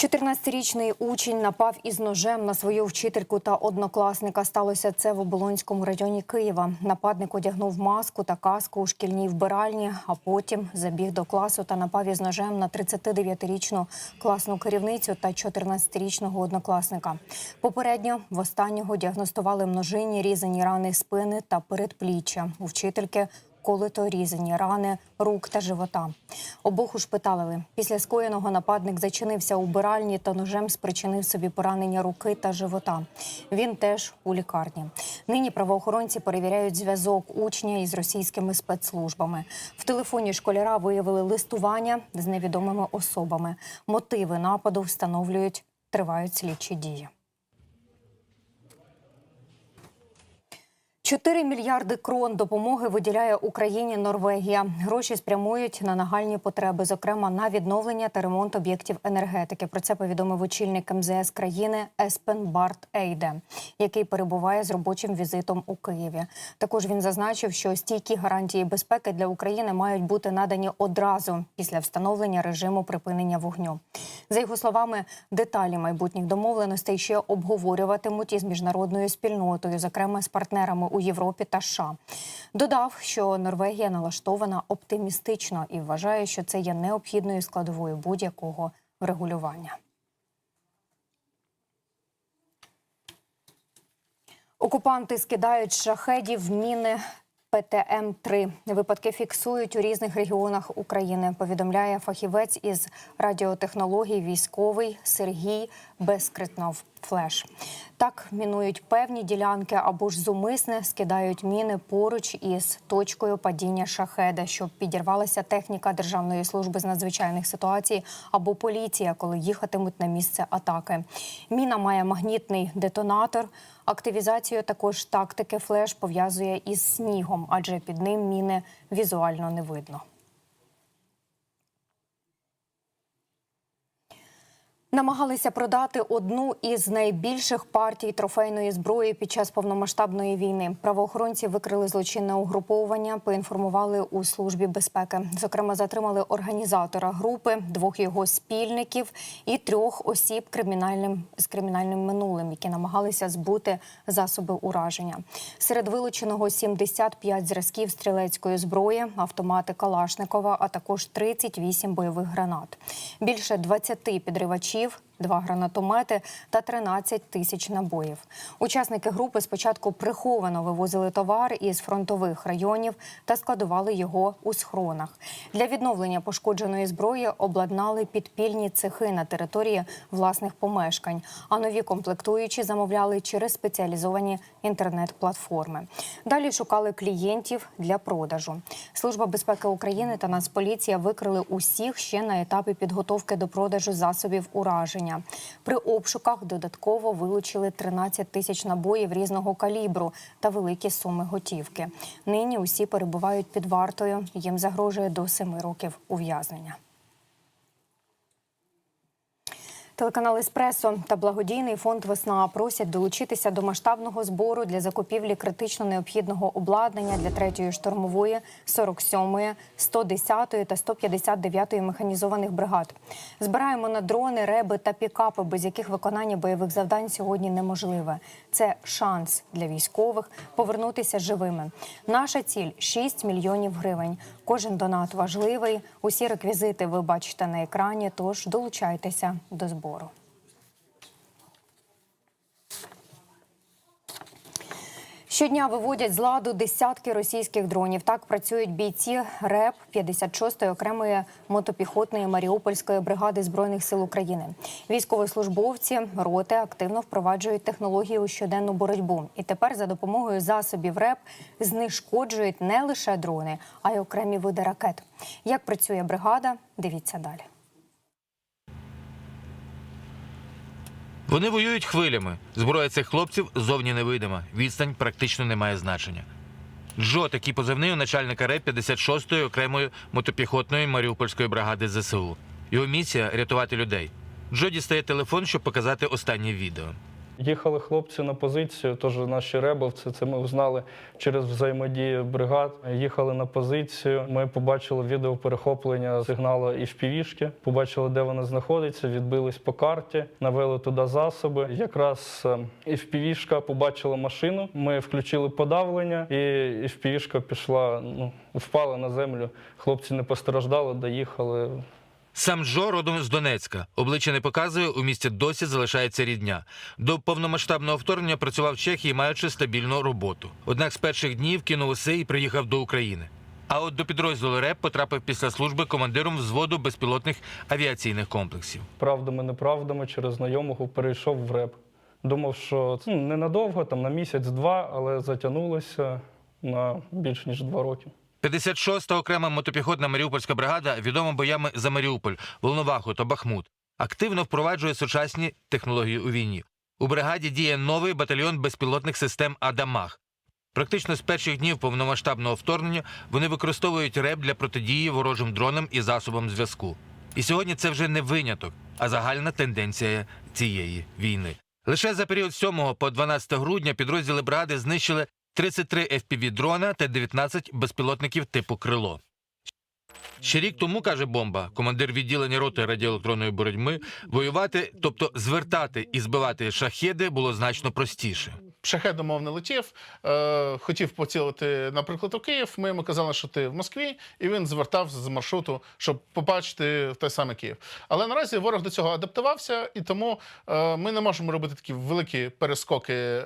14-річний учень напав із ножем на свою вчительку та однокласника. Сталося це в Оболонському районі Києва. Нападник одягнув маску та каску у шкільній вбиральні, а потім забіг до класу та напав із ножем на 39-річну класну керівницю та 14-річного однокласника. Попередньо в останнього діагностували множинні різані рани спини та передпліччя. У вчительки колито різані рани рук та живота. Обох ушпиталили. Після скоєного нападник зачинився у биральні та ножем спричинив собі поранення руки та живота. Він теж у лікарні. Нині правоохоронці перевіряють зв'язок учня із російськими спецслужбами. В телефоні школяра виявили листування з невідомими особами. Мотиви нападу встановлюють. Тривають слідчі дії. 4 мільярди крон допомоги виділяє Україні Норвегія. Гроші спрямують на нагальні потреби, зокрема на відновлення та ремонт об'єктів енергетики. Про це повідомив очільник МЗС країни Еспен Барт Ейде, який перебуває з робочим візитом у Києві. Також він зазначив, що стійкі гарантії безпеки для України мають бути надані одразу після встановлення режиму припинення вогню. За його словами, деталі майбутніх домовленостей ще обговорюватимуть із міжнародною спільнотою, зокрема з партнерами у Європі та США. Додав, що Норвегія налаштована оптимістично і вважає, що це є необхідною складовою будь-якого врегулювання. Окупанти скидають шахедів міни ПТМ-3. Випадки фіксують у різних регіонах України. Повідомляє фахівець із радіотехнологій військовий Сергій Безкритнов. Флеш так мінують певні ділянки або ж зумисне скидають міни поруч із точкою падіння шахеда, щоб підірвалася техніка Державної служби з надзвичайних ситуацій або поліція, коли їхатимуть на місце атаки. Міна має магнітний детонатор. Активізацію також тактики флеш пов'язує із снігом, адже під ним міни візуально не видно. Намагалися продати одну із найбільших партій трофейної зброї під час повномасштабної війни. Правоохоронці викрили злочинне угруповування, поінформували у службі безпеки. Зокрема, затримали організатора групи, двох його спільників і трьох осіб кримінальним з кримінальним минулим, які намагалися збути засоби ураження. Серед вилученого 75 зразків стрілецької зброї, автомати Калашникова, а також 38 бойових гранат. Більше 20 підривачів глядачів. Два гранатомети та 13 тисяч набоїв. Учасники групи спочатку приховано вивозили товар із фронтових районів та складували його у схронах. Для відновлення пошкодженої зброї обладнали підпільні цехи на території власних помешкань. А нові комплектуючі замовляли через спеціалізовані інтернет-платформи. Далі шукали клієнтів для продажу. Служба безпеки України та Нацполіція викрили усіх ще на етапі підготовки до продажу засобів ураження. При обшуках додатково вилучили 13 тисяч набоїв різного калібру та великі суми готівки. Нині усі перебувають під вартою. Їм загрожує до 7 років ув'язнення. Телеканал Еспресо та благодійний фонд Весна просять долучитися до масштабного збору для закупівлі критично необхідного обладнання для третьої штурмової, 47-ї, 110-ї та 159-ї механізованих бригад. Збираємо на дрони, реби та пікапи, без яких виконання бойових завдань сьогодні неможливе. Це шанс для військових повернутися живими. Наша ціль 6 мільйонів гривень. Кожен донат важливий. Усі реквізити ви бачите на екрані. Тож долучайтеся до збору. Щодня виводять з ладу десятки російських дронів. Так працюють бійці РЕП 56-ї окремої мотопіхотної Маріупольської бригади збройних сил України. Військовослужбовці роти активно впроваджують технології у щоденну боротьбу. І тепер за допомогою засобів РЕП знешкоджують не лише дрони, а й окремі види ракет. Як працює бригада? Дивіться далі. Вони воюють хвилями. Зброя цих хлопців зовні невидима. Відстань практично не має значення. Джо такий позивний у начальника РЕП 56-ї окремої мотопіхотної Маріупольської бригади ЗСУ. Його місія рятувати людей. Джо дістає телефон, щоб показати останнє відео. Їхали хлопці на позицію, теж наші ребовці. Це ми узнали через взаємодію бригад. Їхали на позицію. Ми побачили відео перехоплення сигналу із півішки. Побачили, де вона знаходиться. Відбились по карті, навели туди засоби. Якраз і впівішка побачила машину. Ми включили подавлення, і впівішка пішла. Ну впала на землю. Хлопці не постраждали, доїхали. Сам Джо родом з Донецька. Обличчя не показує, у місті досі залишається рідня. До повномасштабного вторгнення працював в Чехії, маючи стабільну роботу. Однак з перших днів кинув усе і приїхав до України. А от до підрозділу РЕП потрапив після служби командиром взводу безпілотних авіаційних комплексів. правдами, неправдами через знайомого перейшов в реп. Думав, що це ну, ненадовго, там на місяць-два, але затягнулося на більш ніж два роки. 56-та окрема мотопіхотна Маріупольська бригада відома боями за Маріуполь, Волноваху та Бахмут. Активно впроваджує сучасні технології у війні. У бригаді діє новий батальйон безпілотних систем Адамах. Практично з перших днів повномасштабного вторгнення вони використовують РЕП для протидії ворожим дронам і засобам зв'язку. І сьогодні це вже не виняток, а загальна тенденція цієї війни. Лише за період з 7 по 12 грудня підрозділи бригади знищили 33 FPV-дрона та 19 безпілотників типу крило. Ще рік тому, каже Бомба, командир відділення роти радіоелектронної боротьби, воювати, тобто звертати і збивати шахеди, було значно простіше. Мов не летів, е, хотів поцілити, наприклад, у Київ. Ми йому казали, що ти в Москві, і він звертав з маршруту, щоб побачити в той самий Київ. Але наразі ворог до цього адаптувався, і тому е, ми не можемо робити такі великі перескоки е,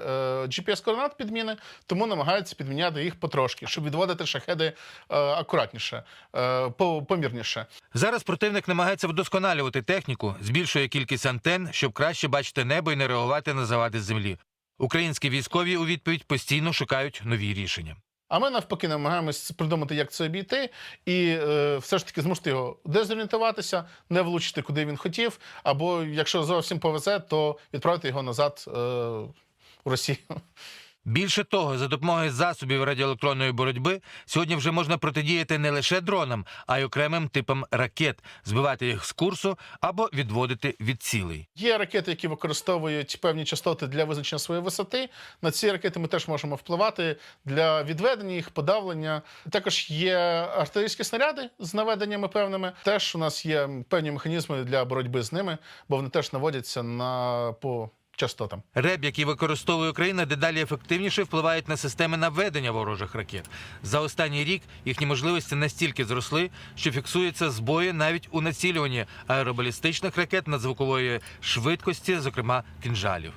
GPS-координат підміни, тому намагаються підміняти їх потрошки, щоб відводити шахеди е, акуратніше, е, помірніше. Зараз противник намагається вдосконалювати техніку, збільшує кількість антен, щоб краще бачити небо і не реагувати на завади з землі. Українські військові у відповідь постійно шукають нові рішення. А ми навпаки намагаємось придумати, як це обійти, і е, все ж таки змусити його дезорієнтуватися, не влучити, куди він хотів. Або якщо зовсім повезе, то відправити його назад е, у Росію. Більше того, за допомогою засобів радіоелектронної боротьби сьогодні вже можна протидіяти не лише дронам, а й окремим типам ракет, збивати їх з курсу або відводити від цілей. Є ракети, які використовують певні частоти для визначення своєї висоти. На ці ракети ми теж можемо впливати для відведення їх, подавлення. Також є артилерійські снаряди з наведеннями певними. Теж у нас є певні механізми для боротьби з ними, бо вони теж наводяться на по частотам. РЕБ, який використовує Україна, дедалі ефективніше впливають на системи наведення ворожих ракет. За останній рік їхні можливості настільки зросли, що фіксуються збої навіть у націлюванні аеробалістичних ракет надзвукової швидкості, зокрема кінжалів.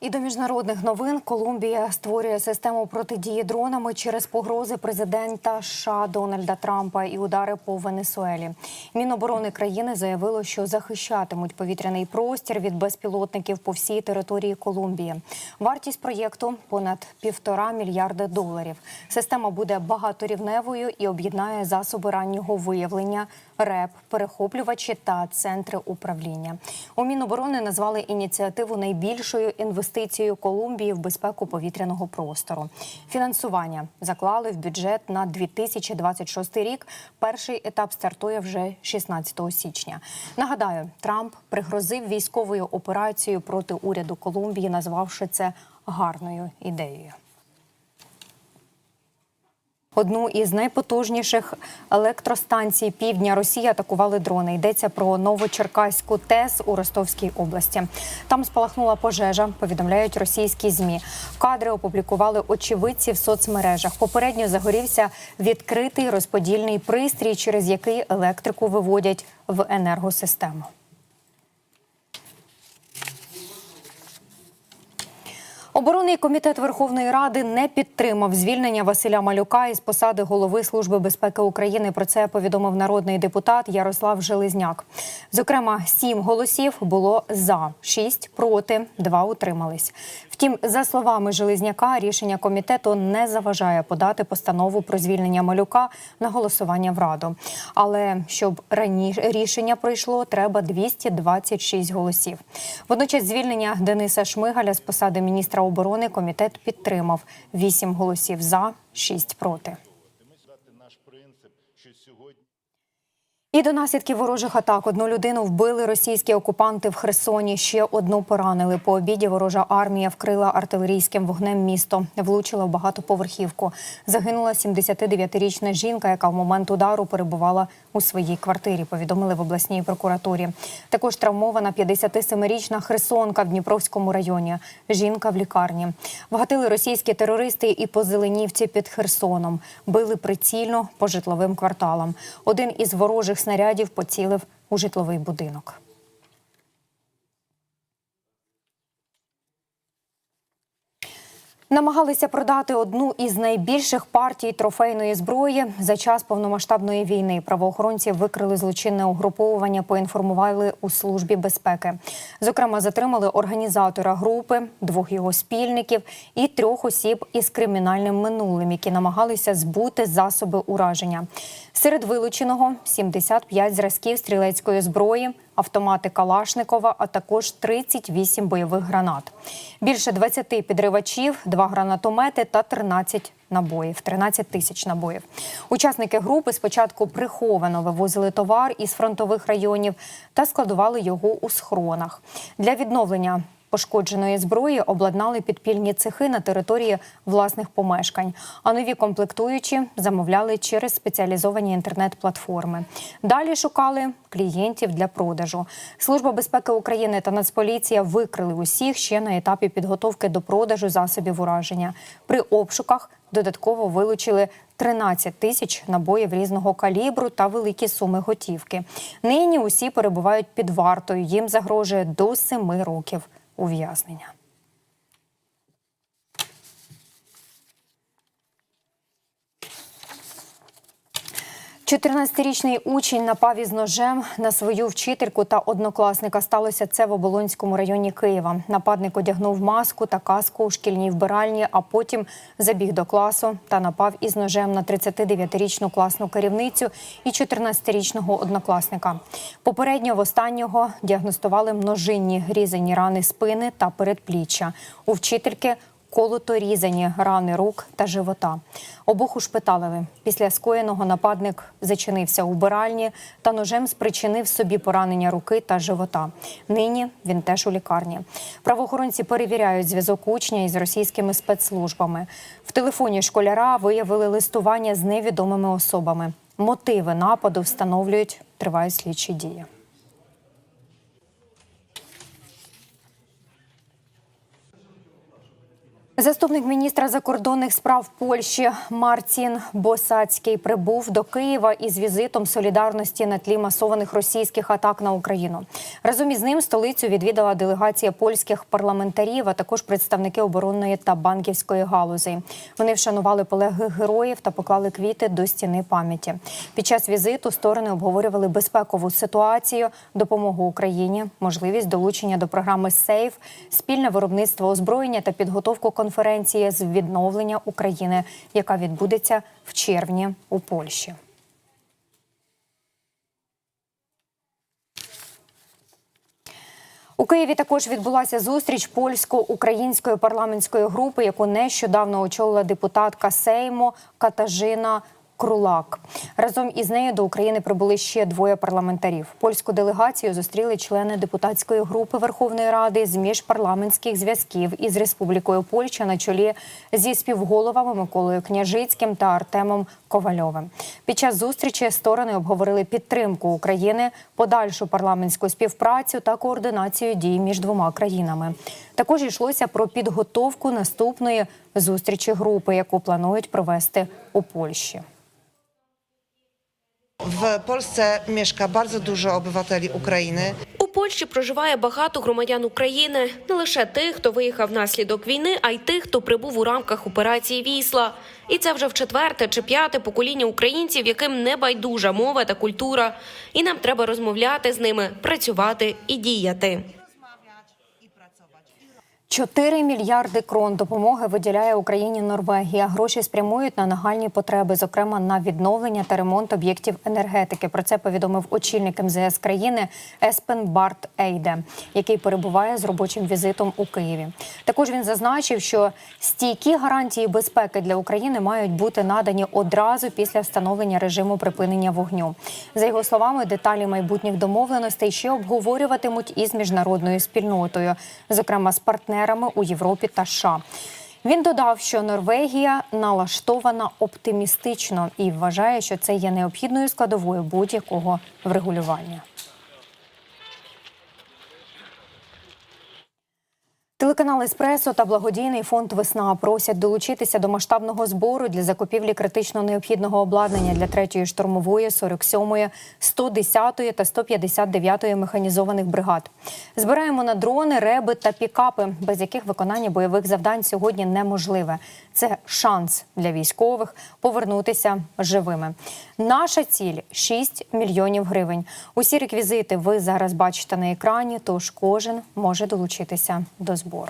І до міжнародних новин Колумбія створює систему протидії дронами через погрози президента США Дональда Трампа і удари по Венесуелі. Міноборони країни заявило, що захищатимуть повітряний простір від безпілотників по всій території Колумбії. Вартість проєкту понад півтора мільярда доларів. Система буде багаторівневою і об'єднає засоби раннього виявлення, РЕП, перехоплювачі та центри управління. У Міноборони назвали ініціативу найбільшою інвестицією Колумбії в безпеку повітряного простору. Фінансування заклали в бюджет на 2026 рік. Перший етап стартує вже 16 січня. Нагадаю, Трамп пригрозив військовою операцією проти уряду Колумбії, назвавши це гарною ідеєю. Одну із найпотужніших електростанцій півдня Росії атакували дрони. Йдеться про Новочеркаську ТЕС у Ростовській області. Там спалахнула пожежа. Повідомляють російські змі. Кадри опублікували очевидці в соцмережах. Попередньо загорівся відкритий розподільний пристрій, через який електрику виводять в енергосистему. Оборонний комітет Верховної Ради не підтримав звільнення Василя Малюка із посади голови Служби безпеки України. Про це повідомив народний депутат Ярослав Железняк. Зокрема, сім голосів було за, шість проти, два утримались. Втім, за словами Железняка, рішення комітету не заважає подати постанову про звільнення Малюка на голосування в Раду. Але щоб раніше рішення пройшло, треба 226 голосів. Водночас звільнення Дениса Шмигаля з посади міністра оборони комітет підтримав 8 голосів за, 6 проти. І до наслідків ворожих атак одну людину вбили російські окупанти в Херсоні. Ще одну поранили. По обіді ворожа армія вкрила артилерійським вогнем місто, влучила в багатоповерхівку. Загинула 79-річна жінка, яка в момент удару перебувала у своїй квартирі. Повідомили в обласній прокуратурі. Також травмована 57-річна Херсонка в Дніпровському районі. Жінка в лікарні. Вгатили російські терористи і по Зеленівці під Херсоном. Били прицільно по житловим кварталам. Один із ворожих снарядів поцілив у житловий будинок. Намагалися продати одну із найбільших партій трофейної зброї за час повномасштабної війни. Правоохоронці викрили злочинне угруповування, поінформували у службі безпеки. Зокрема, затримали організатора групи, двох його спільників і трьох осіб із кримінальним минулим, які намагалися збути засоби ураження. Серед вилученого 75 зразків стрілецької зброї, автомати Калашникова, а також 38 бойових гранат. Більше 20 підривачів, 2 гранатомети та 13 набоїв, 13 тисяч набоїв. Учасники групи спочатку приховано вивозили товар із фронтових районів та складували його у схронах. Для відновлення пошкодженої зброї обладнали підпільні цехи на території власних помешкань, а нові комплектуючі замовляли через спеціалізовані інтернет-платформи. Далі шукали клієнтів для продажу. Служба безпеки України та Нацполіція викрили усіх ще на етапі підготовки до продажу засобів ураження. При обшуках додатково вилучили 13 тисяч набоїв різного калібру та великі суми готівки. Нині усі перебувають під вартою. Їм загрожує до 7 років ув'язнення. – 14-річний учень напав із ножем на свою вчительку та однокласника. Сталося це в Оболонському районі Києва. Нападник одягнув маску та каску у шкільній вбиральні, а потім забіг до класу та напав із ножем на 39-річну класну керівницю і 14-річного однокласника. Попередньо в останнього діагностували множинні різані рани спини та передпліччя. У вчительки колото різані рани рук та живота. Обох ушпиталили. Після скоєного нападник зачинився у вбиральні та ножем спричинив собі поранення руки та живота. Нині він теж у лікарні. Правоохоронці перевіряють зв'язок учня із російськими спецслужбами. В телефоні школяра виявили листування з невідомими особами. Мотиви нападу встановлюють. Тривають слідчі дії. Заступник міністра закордонних справ Польщі Марцін Босацький прибув до Києва із візитом солідарності на тлі масованих російських атак на Україну. Разом із ним столицю відвідала делегація польських парламентарів, а також представники оборонної та банківської галузей. Вони вшанували полеглих героїв та поклали квіти до стіни пам'яті. Під час візиту сторони обговорювали безпекову ситуацію, допомогу Україні, можливість долучення до програми СЕЙФ, спільне виробництво озброєння та підготовку конференції з відновлення України, яка відбудеться в червні у Польщі. У Києві також відбулася зустріч польсько-української парламентської групи, яку нещодавно очолила депутатка Сейму Катажина. Крулак разом із нею до України прибули ще двоє парламентарів. Польську делегацію зустріли члени депутатської групи Верховної Ради з міжпарламентських зв'язків із Республікою Польща на чолі зі співголовами Миколою Княжицьким та Артемом Ковальовим. Під час зустрічі сторони обговорили підтримку України, подальшу парламентську співпрацю та координацію дій між двома країнами. Також йшлося про підготовку наступної зустрічі групи, яку планують провести у Польщі. W Polsce mieszka bardzo dużo obywateli Ukrainy. У Польщі проживає багато громадян України, не лише тих, хто виїхав внаслідок війни, а й тих, хто прибув у рамках операції Вісла. І це вже в четверте чи п'яте покоління українців, яким не байдужа мова та культура. І нам треба розмовляти з ними, працювати і діяти. 4 мільярди крон допомоги виділяє Україні Норвегія. Гроші спрямують на нагальні потреби, зокрема на відновлення та ремонт об'єктів енергетики. Про це повідомив очільник МЗС країни Еспен Барт Ейде, який перебуває з робочим візитом у Києві. Також він зазначив, що стійкі гарантії безпеки для України мають бути надані одразу після встановлення режиму припинення вогню. За його словами, деталі майбутніх домовленостей ще обговорюватимуть із міжнародною спільнотою, зокрема з партнерами у Європі та США. Він додав, що Норвегія налаштована оптимістично і вважає, що це є необхідною складовою будь-якого врегулювання. Телеканал Еспресо та благодійний фонд Весна просять долучитися до масштабного збору для закупівлі критично необхідного обладнання для 3-ї штурмової, 47-ї, 110-ї та 159-ї механізованих бригад. Збираємо на дрони, реби та пікапи, без яких виконання бойових завдань сьогодні неможливе. Це шанс для військових повернутися живими. Наша ціль 6 мільйонів гривень. Усі реквізити ви зараз бачите на екрані, тож кожен може долучитися до збору.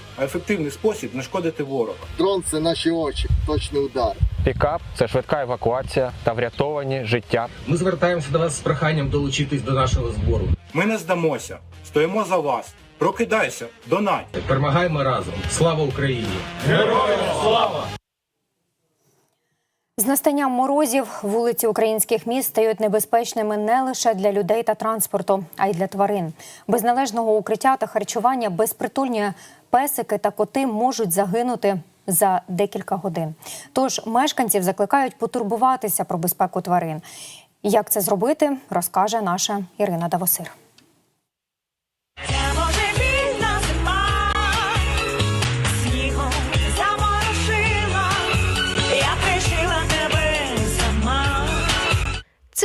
ефективний спосіб нашкодити ворога. Дрон це наші очі, точний удар. Пікап це швидка евакуація та врятовані життя. Ми звертаємося до вас з проханням долучитись до нашого збору. Ми не здамося, стоїмо за вас. Прокидайся, донать! Перемагаємо разом. Слава Україні! Героям! З настанням морозів вулиці українських міст стають небезпечними не лише для людей та транспорту, а й для тварин. Без належного укриття та харчування безпритульні песики та коти можуть загинути за декілька годин. Тож мешканців закликають потурбуватися про безпеку тварин. Як це зробити, розкаже наша Ірина Давосир.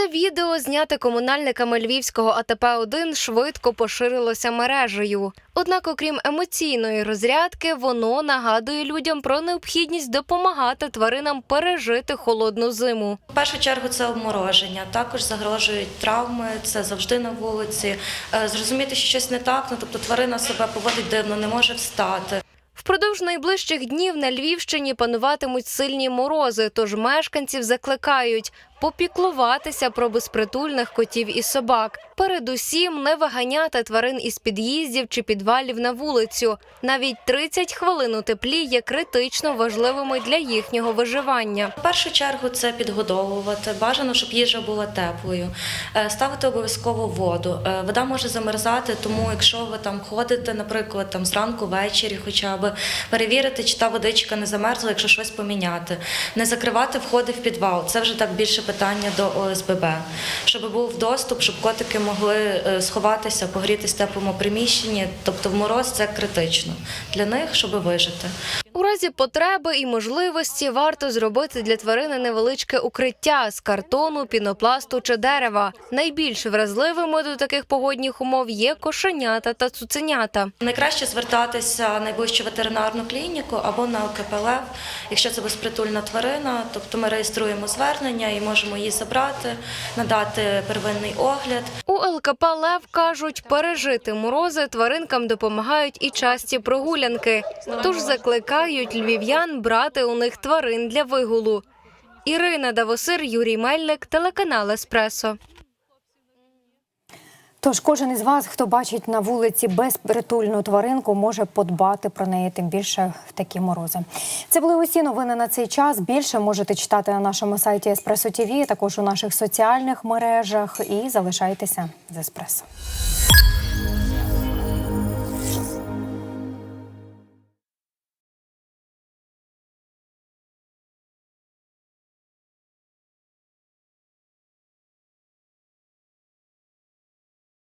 Це відео, зняте комунальниками львівського АТП 1 швидко поширилося мережею. Однак, окрім емоційної розрядки, воно нагадує людям про необхідність допомагати тваринам пережити холодну зиму. В першу чергу це обмороження. Також загрожують травми, це завжди на вулиці. Е, Зрозуміти, що щось не так, ну тобто тварина себе поводить дивно, не може встати. Впродовж найближчих днів на Львівщині пануватимуть сильні морози, тож мешканців закликають попіклуватися про безпритульних котів і собак. Передусім, не виганяти тварин із під'їздів чи підвалів на вулицю. Навіть 30 хвилин у теплі є критично важливими для їхнього виживання. В першу чергу це підгодовувати. Бажано, щоб їжа була теплою. Е, Ставити обов'язково воду. Е, Вода може замерзати, тому якщо ви там ходите, наприклад, там зранку, ввечері, хоча б перевірити, чи та водичка не замерзла, якщо щось поміняти. Не закривати входи в підвал. Це вже так більше питання до ОСББ. Щоб був доступ, щоб котики могли е, сховатися, погрітися в теплому приміщенні. Тобто в мороз це критично для них, щоб вижити. Разі потреби і можливості варто зробити для тварини невеличке укриття з картону, пінопласту чи дерева. Найбільш вразливими до таких погодних умов є кошенята та цуценята. Найкраще звертатися в найближчу ветеринарну клініку або на ОКПЛ, якщо це безпритульна тварина. Тобто ми реєструємо звернення і можемо її забрати, надати первинний огляд. У ЛКП Лев кажуть, пережити морози тваринкам допомагають і часті прогулянки. Тож закликають львів'ян брати у них тварин для вигулу. Ірина Давосир, Юрій Мельник, телеканал Еспресо. Тож кожен із вас, хто бачить на вулиці безпритульну тваринку, може подбати про неї, тим більше в такі морози. Це були усі новини на цей час. Більше можете читати на нашому сайті Еспресо ТВ, також у наших соціальних мережах. І залишайтеся з Еспресо.